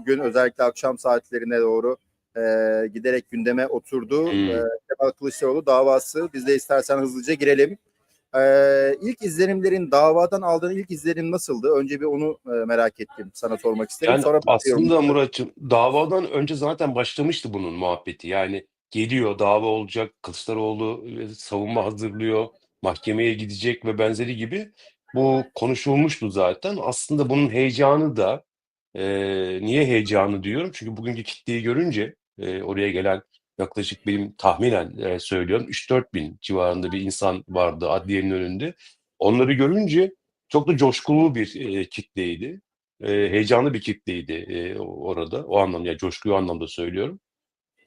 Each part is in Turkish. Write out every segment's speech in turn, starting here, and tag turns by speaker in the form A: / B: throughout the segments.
A: bugün özellikle akşam saatlerine doğru e, giderek gündeme oturdu.
B: Hmm.
A: E, Kemal Kılıçdaroğlu davası. Biz de istersen hızlıca girelim. E, ilk izlenimlerin davadan aldığın ilk izlenim nasıldı? Önce bir onu e, merak ettim. Sana sormak istedim.
B: Yani
A: Sonra
B: aslında Murat'cığım davadan önce zaten başlamıştı bunun muhabbeti. Yani geliyor dava olacak, Kılıçdaroğlu e, savunma hazırlıyor, mahkemeye gidecek ve benzeri gibi bu konuşulmuştu zaten. Aslında bunun heyecanı da e, niye heyecanı diyorum? Çünkü bugünkü kitleyi görünce e, oraya gelen yaklaşık benim tahminen e, söylüyorum 3-4 bin civarında bir insan vardı adliyenin önünde. Onları görünce çok da coşkulu bir e, kitleydi e, heyecanlı bir kitleydi e, orada. O anlamda, yani coşkuyu anlamda söylüyorum.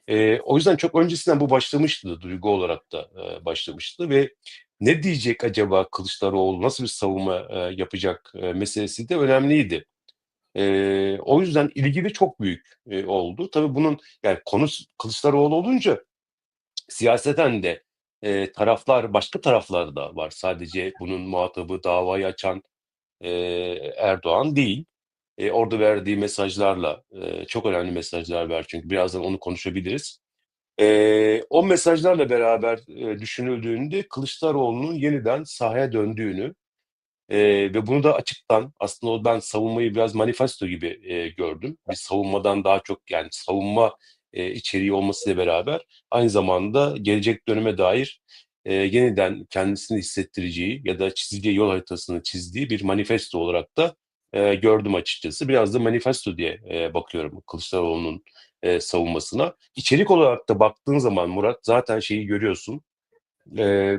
B: E, o yüzden çok öncesinden bu başlamıştı, duygu olarak da e, başlamıştı ve ne diyecek acaba Kılıçdaroğlu, nasıl bir savunma e, yapacak e, meselesi de önemliydi. E, o yüzden ilgi de çok büyük e, oldu. Tabii bunun yani konu Kılıçdaroğlu olunca siyaseten de e, taraflar, başka taraflar da var. Sadece bunun muhatabı davayı açan e, Erdoğan değil. E, orada verdiği mesajlarla e, çok önemli mesajlar var çünkü birazdan onu konuşabiliriz. E, o mesajlarla beraber e, düşünüldüğünde Kılıçdaroğlu'nun yeniden sahaya döndüğünü e, ve bunu da açıktan aslında o ben savunmayı biraz manifesto gibi e, gördüm. Bir savunmadan daha çok yani savunma e, içeriği olmasıyla beraber aynı zamanda gelecek döneme dair e, yeniden kendisini hissettireceği ya da çizeceği yol haritasını çizdiği bir manifesto olarak da e, gördüm açıkçası. Biraz da manifesto diye e, bakıyorum Kılıçdaroğlu'nun e, savunmasına. İçerik olarak da baktığın zaman Murat zaten şeyi görüyorsun. E,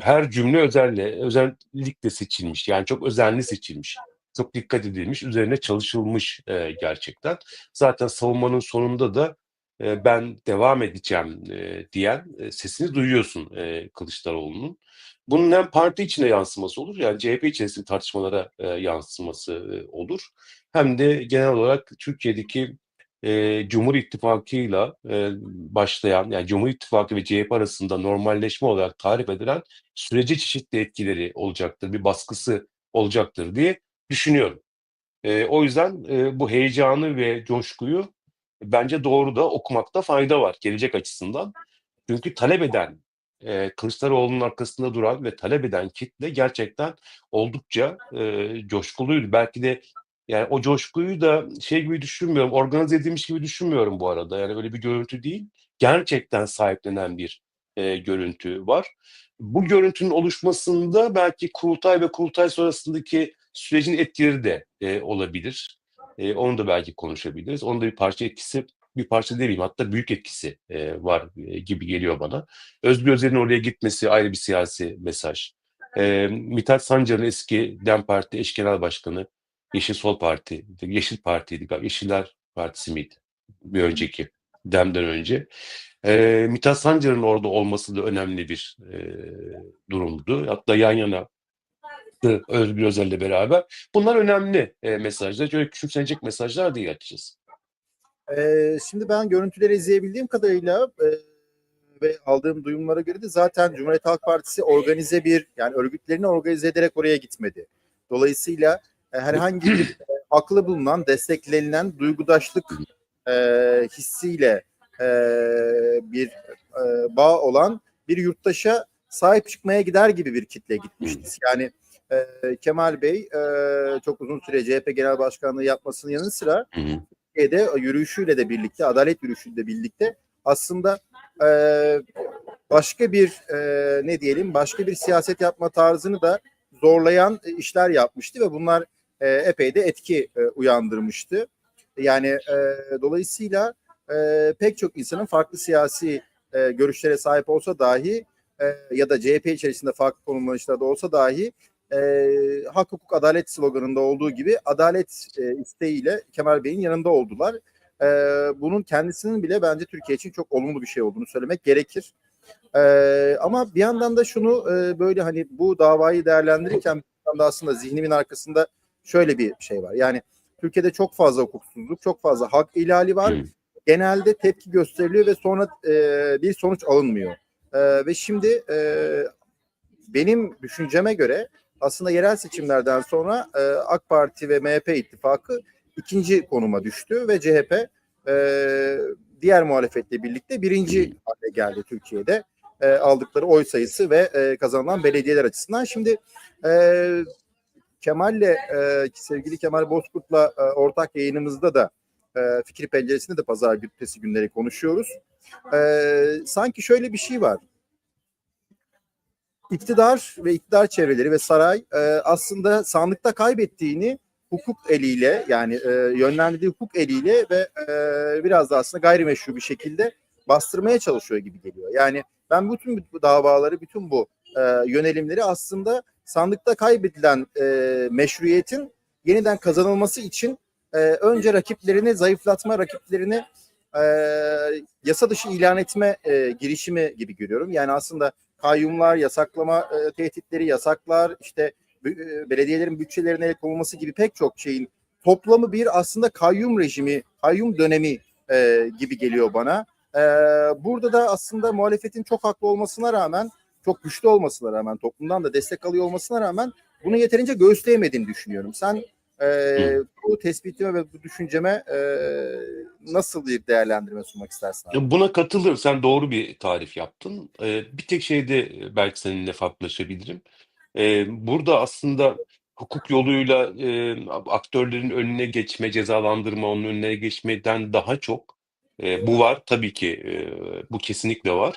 B: her cümle özelle, özellikle seçilmiş. Yani çok özenli seçilmiş. Çok dikkat edilmiş, üzerine çalışılmış e, gerçekten. Zaten savunmanın sonunda da e, ben devam edeceğim e, diyen e, sesini duyuyorsun e, Kılıçdaroğlu'nun. Bunun hem parti içine yansıması olur yani CHP içerisinde tartışmalara e, yansıması e, olur. Hem de genel olarak Türkiye'deki e, Cumhur İttifakı'yla e, başlayan yani Cumhur İttifakı ve CHP arasında normalleşme olarak tarif edilen sürece çeşitli etkileri olacaktır, bir baskısı olacaktır diye düşünüyorum. E, o yüzden e, bu heyecanı ve coşkuyu bence doğru da okumakta fayda var gelecek açısından. Çünkü talep eden e, Kılıçdaroğlu'nun arkasında duran ve talep eden kitle gerçekten oldukça e, coşkuluydu. Belki de yani o coşkuyu da şey gibi düşünmüyorum, organize edilmiş gibi düşünmüyorum bu arada. Yani öyle bir görüntü değil. Gerçekten sahiplenen bir e, görüntü var. Bu görüntünün oluşmasında belki kurultay ve kurultay sonrasındaki sürecin etkileri de e, olabilir. E, onu da belki konuşabiliriz. Onun da bir parça etkisi bir parça demeyeyim hatta büyük etkisi e, var e, gibi geliyor bana. Özgür Özel'in oraya gitmesi ayrı bir siyasi mesaj. E, Mithat Sancar'ın eski DEM Parti eş genel başkanı Yeşil Sol Parti, Yeşil Parti'ydi galiba. Yeşiller Partisi miydi? Bir önceki DEM'den önce. E, Mithat Sancar'ın orada olması da önemli bir e, durumdu. Hatta yan yana Özgür Özel'le beraber. Bunlar önemli e, mesajlar. Şöyle küçümsenecek mesajlar değil açıkçası.
A: Ee, şimdi ben görüntüleri izleyebildiğim kadarıyla e, ve aldığım duyumlara göre de zaten Cumhuriyet Halk Partisi organize bir yani örgütlerini organize ederek oraya gitmedi. Dolayısıyla herhangi bir e, haklı bulunan, desteklenilen duygudaşlık e, hissiyle e, bir e, bağ olan bir yurttaşa sahip çıkmaya gider gibi bir kitle gitmişiz. Yani e, Kemal Bey e, çok uzun süre CHP Genel Başkanlığı yapmasının yanı sıra. Türkiye'de yürüyüşüyle de birlikte, adalet yürüyüşüyle de birlikte aslında e, başka bir e, ne diyelim, başka bir siyaset yapma tarzını da zorlayan e, işler yapmıştı ve bunlar e, epey de etki e, uyandırmıştı. Yani e, dolayısıyla e, pek çok insanın farklı siyasi e, görüşlere sahip olsa dahi e, ya da CHP içerisinde farklı konumlanışlarda olsa dahi e, hak hukuk adalet sloganında olduğu gibi adalet e, isteğiyle Kemal Bey'in yanında oldular. E, bunun kendisinin bile bence Türkiye için çok olumlu bir şey olduğunu söylemek gerekir. E, ama bir yandan da şunu e, böyle hani bu davayı değerlendirirken bir yandan da aslında zihnimin arkasında şöyle bir şey var. Yani Türkiye'de çok fazla hukuksuzluk, çok fazla hak ihlali var. Genelde tepki gösteriliyor ve sonra e, bir sonuç alınmıyor. E, ve şimdi e, benim düşünceme göre aslında yerel seçimlerden sonra e, AK Parti ve MHP ittifakı ikinci konuma düştü ve CHP e, diğer muhalefetle birlikte birinci hale geldi Türkiye'de e, aldıkları oy sayısı ve e, kazanılan belediyeler açısından. Şimdi e, Kemal'le e, sevgili Kemal Bozkurt'la e, ortak yayınımızda da e, Fikir Penceresi'nde de pazar güttesi günleri konuşuyoruz. E, sanki şöyle bir şey var. İktidar ve iktidar çevreleri ve saray e, aslında sandıkta kaybettiğini hukuk eliyle yani e, yönlendirdiği hukuk eliyle ve e, biraz da aslında gayrimeşru bir şekilde bastırmaya çalışıyor gibi geliyor. Yani ben bütün bu davaları, bütün bu e, yönelimleri aslında sandıkta kaybedilen e, meşruiyetin yeniden kazanılması için e, önce rakiplerini zayıflatma, rakiplerini e, yasa dışı ilan etme e, girişimi gibi görüyorum. Yani aslında kayyumlar, yasaklama e, tehditleri, yasaklar, işte e, belediyelerin bütçelerine el konulması gibi pek çok şeyin toplamı bir aslında kayyum rejimi, kayyum dönemi e, gibi geliyor bana. E, burada da aslında muhalefetin çok haklı olmasına rağmen, çok güçlü olmasına rağmen, toplumdan da destek alıyor olmasına rağmen bunu yeterince göğüsleyemediğini düşünüyorum. Sen e, bu tespitime ve bu düşünceme e, nasıl bir değerlendirme sunmak istersin? Abi?
B: Buna katılırım. Sen doğru bir tarif yaptın. Ee, bir tek şeyde belki seninle farklılaşabilirim. Ee, burada aslında hukuk yoluyla e, aktörlerin önüne geçme, cezalandırma, onun önüne geçmeden daha çok e, bu var. Tabii ki e, bu kesinlikle var.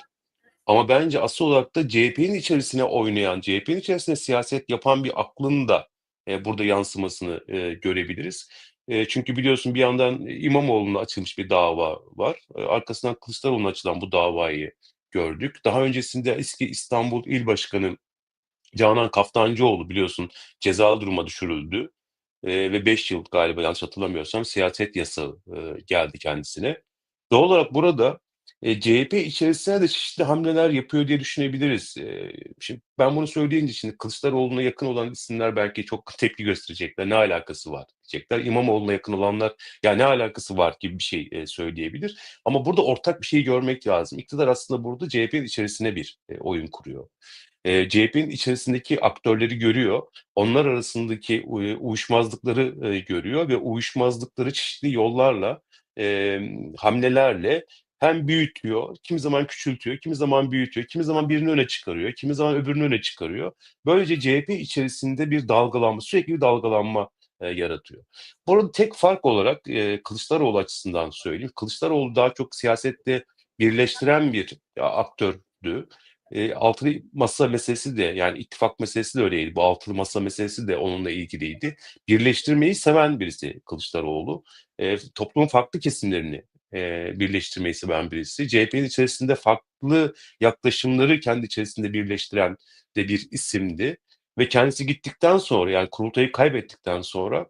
B: Ama bence asıl olarak da CHP'nin içerisine oynayan, CHP'nin içerisinde siyaset yapan bir aklın da e, burada yansımasını e, görebiliriz. E, çünkü biliyorsun bir yandan İmamoğlu'na açılmış bir dava var. E, arkasından Kılıçdaroğlu'na açılan bu davayı gördük. Daha öncesinde eski İstanbul İl Başkanı Canan Kaftancıoğlu biliyorsun ceza duruma düşürüldü. E, ve 5 yıl galiba yanlış hatırlamıyorsam siyaset yasağı e, geldi kendisine. Doğal olarak burada e, CHP içerisine de çeşitli hamleler yapıyor diye düşünebiliriz. E, şimdi ben bunu söyleyince şimdi Kılıçdaroğlu'na yakın olan isimler belki çok tepki gösterecekler. Ne alakası var diyecekler. İmamoğlu'na yakın olanlar ya ne alakası var gibi bir şey e, söyleyebilir. Ama burada ortak bir şeyi görmek lazım. İktidar aslında burada CHP'nin içerisine bir e, oyun kuruyor. E, CHP'nin içerisindeki aktörleri görüyor. Onlar arasındaki e, uyuşmazlıkları e, görüyor ve uyuşmazlıkları çeşitli yollarla, e, hamlelerle hem büyütüyor, kimi zaman küçültüyor, kimi zaman büyütüyor, kimi zaman birini öne çıkarıyor, kimi zaman öbürünü öne çıkarıyor. Böylece CHP içerisinde bir dalgalanma, sürekli bir dalgalanma e, yaratıyor. Bu arada tek fark olarak e, Kılıçdaroğlu açısından söyleyeyim. Kılıçdaroğlu daha çok siyasette birleştiren bir aktördü. E, altılı masa meselesi de yani ittifak meselesi de öyleydi. Bu altılı masa meselesi de onunla ilgiliydi. Birleştirmeyi seven birisi Kılıçdaroğlu. E, toplumun farklı kesimlerini e, birleştirmeyi seven birisi. CHP'nin içerisinde farklı yaklaşımları kendi içerisinde birleştiren de bir isimdi. Ve kendisi gittikten sonra yani kurultayı kaybettikten sonra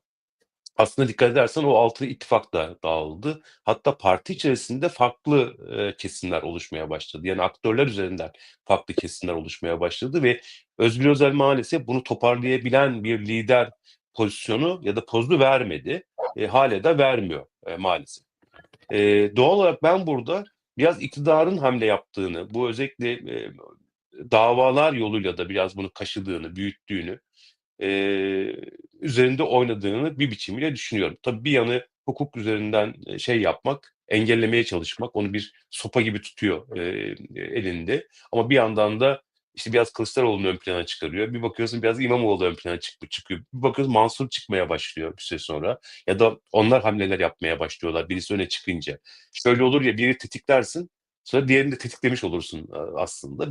B: aslında dikkat edersen o altılı ittifak da dağıldı. Hatta parti içerisinde farklı e, kesimler oluşmaya başladı. Yani aktörler üzerinden farklı kesimler oluşmaya başladı ve Özgür Özel maalesef bunu toparlayabilen bir lider pozisyonu ya da pozu vermedi. E, hala da vermiyor e, maalesef. E, doğal olarak ben burada biraz iktidarın hamle yaptığını, bu özellikle e, davalar yoluyla da biraz bunu kaşıdığını, büyüttüğünü, e, üzerinde oynadığını bir biçimiyle düşünüyorum. Tabii bir yanı hukuk üzerinden şey yapmak, engellemeye çalışmak, onu bir sopa gibi tutuyor e, elinde. Ama bir yandan da işte biraz Kılıçdaroğlu'nu ön plana çıkarıyor. Bir bakıyorsun biraz İmamoğlu ön plana çık çıkıyor. Bir bakıyorsun Mansur çıkmaya başlıyor bir süre sonra. Ya da onlar hamleler yapmaya başlıyorlar birisi öne çıkınca. Şöyle olur ya biri tetiklersin sonra diğerini de tetiklemiş olursun aslında. Biraz